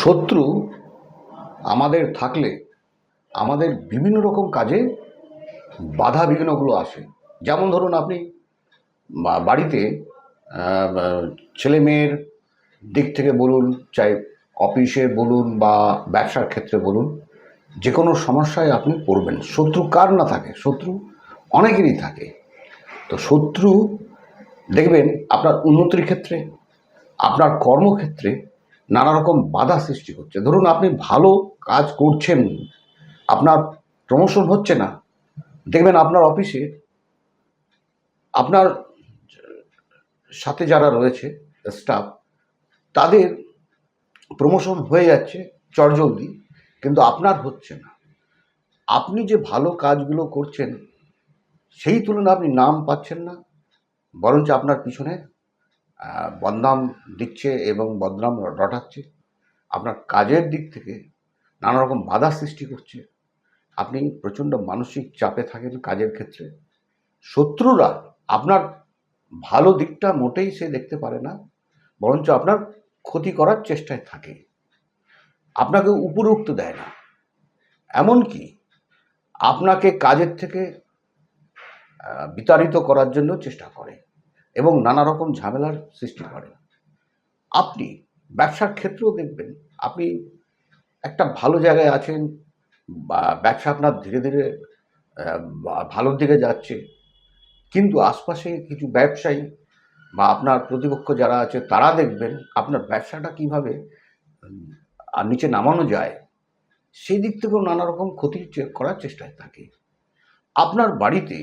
শত্রু আমাদের থাকলে আমাদের বিভিন্ন রকম কাজে বাধা বিঘ্নগুলো আসে। যেমন ধরুন আপনি বাড়িতে ছেলে মেয়ের দিক থেকে বলুন, চাই অফিসে বলুন বা ব্যবসার ক্ষেত্রে বলুন যে কোনো সমস্যায় আপনি পড়বেন। শত্রু কার না থাকে? শত্রু অনেকেরই থাকে। তো শত্রু, দেখবেন আপনার উন্নতির ক্ষেত্রে, আপনার কর্মক্ষেত্রে নানা রকম বাধা সৃষ্টি হচ্ছে। ধরুন আপনি ভালো কাজ করছেন, আপনার প্রমোশন হচ্ছে না। দেখবেন আপনার অফিসে আপনার সাথে যারা রয়েছে স্টাফ তাদের প্রমোশন হয়ে যাচ্ছে চটজলদি, কিন্তু আপনার হচ্ছে না। আপনি যে ভালো কাজগুলো করছেন, সেই তুলনায় আপনি নাম পাচ্ছেন না, বরঞ্চ আপনার পিছনে বদনাম দিচ্ছে এবং বদনাম রটাচ্ছে। আপনার কাজের দিক থেকে নানা রকম বাধা সৃষ্টি করছে। আপনি প্রচণ্ড মানসিক চাপে থাকেন কাজের ক্ষেত্রে। শত্রুরা আপনার ভালো দিকটা মোটেই সে দেখতে পারে না, বরঞ্চ আপনার ক্ষতি করার চেষ্টায় থাকে। আপনাকে উপরে উঠতে দেয় না। এমনকি আপনাকে কাজের থেকে বিতাড়িত করার জন্য চেষ্টা করে। এবং নানা রকম ঝামেলার সৃষ্টি করে। আপনি ব্যবসার ক্ষেত্রেও দেখবেন, আপনি একটা ভালো জায়গায় আছেন বা ব্যবসা আপনার ধীরে ধীরে ভালোর দিকে যাচ্ছে, কিন্তু আশপাশে কিছু ব্যবসায়ী বা আপনার প্রতিপক্ষ যারা আছে, তারা দেখবেন আপনার ব্যবসাটা কীভাবে আর নিচে নামানো যায়, সেই দিক থেকেও নানা রকম ক্ষতি করার চেষ্টায় থাকে। আপনার বাড়িতে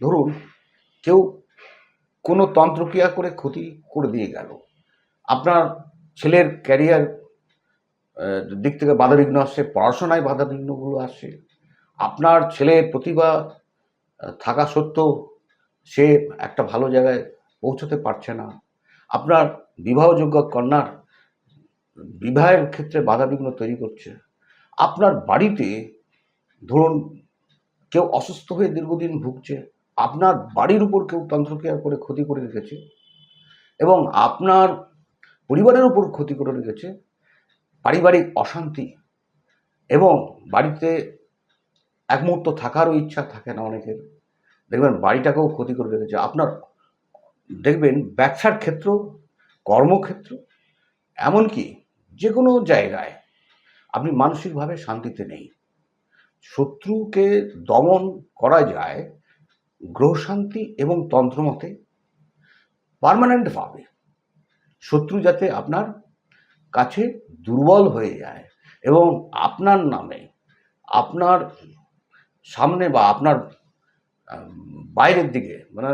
ধরুন, কেউ কোনো তন্ত্রক্রিয়া করে ক্ষতি করে দিয়ে গেল। আপনার ছেলের ক্যারিয়ার দিক থেকে বাধাবিঘ্ন আসছে, পড়াশোনায় বাধাবিঘ্নগুলো আসছে। আপনার ছেলের প্রতিভা থাকা সত্ত্বেও সে একটা ভালো জায়গায় পৌঁছতে পারছে না। আপনার বিবাহযোগ্য কন্যার বিবাহের ক্ষেত্রে বাধাবিঘ্ন তৈরি করছে। আপনার বাড়িতে ধরুন কেউ অসুস্থ হয়ে দীর্ঘদিন ভুগছে আপনার বাড়ির উপর কেউ তন্ত্রক্রিয়া করে ক্ষতি করে রেখেছে এবং আপনার পরিবারের উপর ক্ষতি করে রেখেছে, পারিবারিক অশান্তি এবং বাড়িতে এক মুহূর্ত থাকারও ইচ্ছা থাকে না অনেকের। দেখবেন বাড়িটাকেও ক্ষতি করে রেখেছে। আপনার দেখবেন ব্যবসার ক্ষেত্র, কর্মক্ষেত্র, এমনকি যে কোনো জায়গায় আপনি মানসিকভাবে শান্তিতে নেই। শত্রুকে দমন করা যায় গ্রহ শান্তি এবং তন্ত্রমতে পার্মানেন্টভাবে শত্রু যাতে আপনার কাছে দুর্বল হয়ে যায় এবং আপনার নামে আপনার সামনে বা আপনার বাইরের দিকে মানে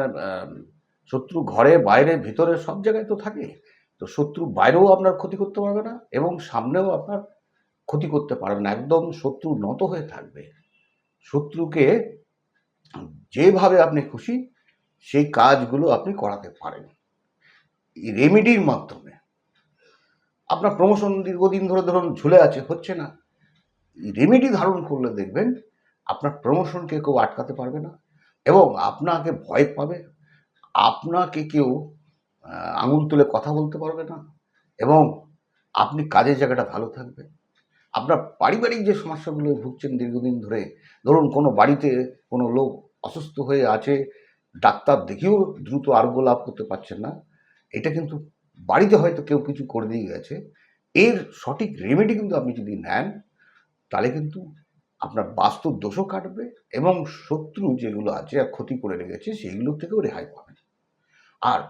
শত্রু ঘরে, বাইরে, ভিতরে সব জায়গায় তো থাকে, তো শত্রু বাইরেও আপনার ক্ষতি করতে পারবে না এবং সামনেও আপনার ক্ষতি করতে পারবে না। একদম শত্রু নত হয়ে থাকবে। শত্রুকে যেভাবে আপনি খুশি, সেই কাজগুলো আপনি করাতে পারেন। এই রেমিডির মাধ্যমে। আপনার প্রমোশন দীর্ঘদিন ধরে ধরুন ঝুলে আছে, হচ্ছে না। রেমিডি ধারণ করলে দেখবেন, আপনার প্রমোশনকে কেউ আটকাতে পারবে না এবং আপনাকে ভয় পাবে। আপনাকে কেউ আঙুল তুলে কথা বলতে পারবে না এবং আপনি কাজের জায়গাটা ভালো থাকবে। আপনার পারিবারিক যে সমস্যাগুলো ভুগছেন দীর্ঘদিন ধরে, ধরুন কোনো বাড়িতে কোনো লোক অসুস্থ হয়ে আছে, ডাক্তার দেখেও দ্রুত আরোগ্য লাভ করতে পারছেন না। এটা কিন্তু বাড়িতে হয়তো কেউ কিছু করে দিয়ে গেছে। এর সঠিক রেমেডি কিন্তু আপনি যদি নেন, তাহলে কিন্তু আপনার বাস্তব দোষও কাটবে এবং শত্রু যেগুলো আছে আর ক্ষতি করে রেখেছে সেইগুলো থেকেও রেহাই পাবেন। আর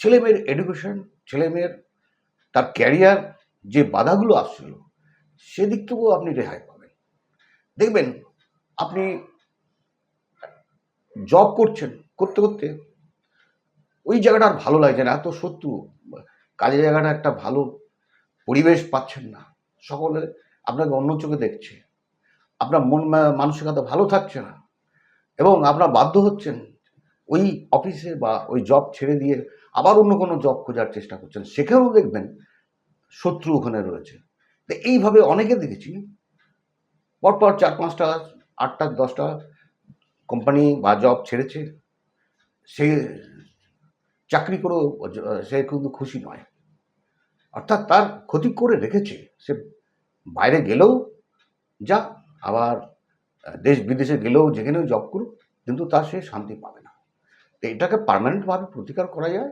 ছেলেমেয়ের এডুকেশন ছেলেমেয়ের তার ক্যারিয়ার যে বাধাগুলো আসছিল, সেদিক থেকেও আপনি রেহাই পাবেন। দেখবেন, আপনি জব করছেন, করতে করতে ওই জায়গাটা আর ভালো লাগছে না। এত শত্রু, কাজের জায়গাটা একটা ভালো পরিবেশ পাচ্ছেন না। সকলে আপনাকে অন্য চোখে দেখছে। আপনার মন মানসিকতা ভালো থাকছে না। এবং আপনার বাধ্য হচ্ছেন ওই অফিসে বা ওই জব ছেড়ে দিয়ে আবার অন্য কোনো জব খোঁজার চেষ্টা করছেন। সেখানেও দেখবেন শত্রু ওখানে রয়েছে। তো এইভাবে অনেকে দেখেছি, পরপর চার, পাঁচটা, আটটা, দশটা কোম্পানি বা জব ছেড়েছে, সে চাকরি করেও সে কিন্তু খুশি নয়। অর্থাৎ তার ক্ষতি করে রেখেছে, সে বাইরে গেলেও যা, আবার দেশ বিদেশে গেলেও যেখানেও জব করুক, কিন্তু তার সে শান্তি পাবে না। তো এটাকে পার্মানেন্টভাবে প্রতিকার করা যায়,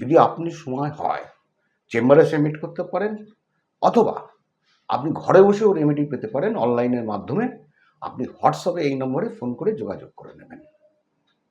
যদি আপনি সময় হয়, চেম্বারে সে মিট করতে পারেন, অথবা আপনি ঘরে বসেও রেমেডি পেতে পারেন অনলাইনের মাধ্যমে। আপনি হোয়াটসঅ্যাপে এই নম্বরে ফোন করে যোগাযোগ করে নেবেন।